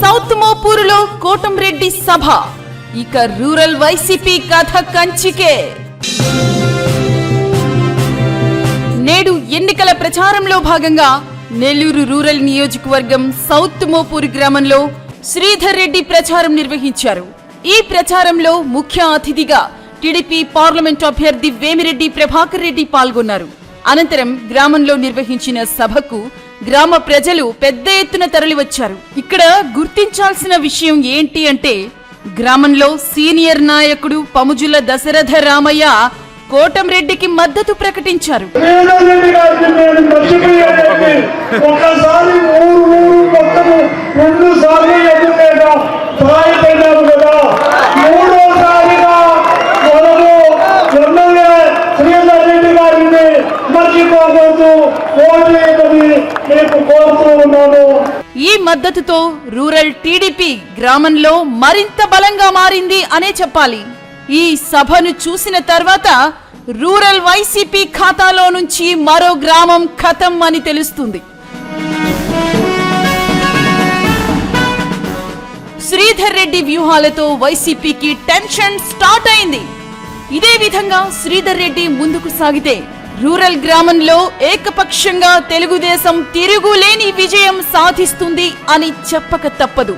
South మోపూరులో Kotamreddy సభ. ఇక rural YCP కథ కంచికే. నేడు ఎన్నికల ప్రచారంలో భాగంగా నెల్లూరు రూరల్ నియోజకవర్గం సౌత్ మోపూర్ గ్రామంలో శ్రీధర్ రెడ్డి ప్రచారం నిర్వహించారు. ఈ ప్రచారంలో ముఖ్య అతిథిగా టీడీపీ పార్లమెంట్ అభ్యర్థి వేమిరెడ్డి ప్రభాకర్ రెడ్డి పాల్గొన్నారు. అనంతరం గ్రామంలో నిర్వహించిన సభకు గ్రామ ప్రజలు పెద్ద ఎత్తున తరలివచ్చారు. ఇక్కడ గుర్తించాల్సిన విషయం ఏంటి అంటే గ్రామంలో సీనియర్ నాయకుడు పముజుల దశరథ రామయ్య కోటంరెడ్డికి మద్దతు ప్రకటించారు. మీకు కోరుతూ ఉన్నాను. ఈ మద్దతుతో రూరల్ టీడీపీ గ్రామంలో మరింత బలంగా మారింది అనే చెప్పాలి. ఈ సభను చూసిన తర్వాత రూరల్ వైసీపీ ఖాతాలో నుంచి మరో గ్రామం ఖతం అని తెలుస్తుంది. శ్రీధర్ రెడ్డి వ్యూహాలతో వైసీపీకి టెన్షన్ స్టార్ట్ అయింది. ఇదే విధంగా శ్రీధర్ రెడ్డి ముందుకు సాగితే రూరల్ గ్రామంలో ఏకపక్షంగా తెలుగుదేశం తిరుగులేని విజయం సాధిస్తుంది అని చెప్పక తప్పదు.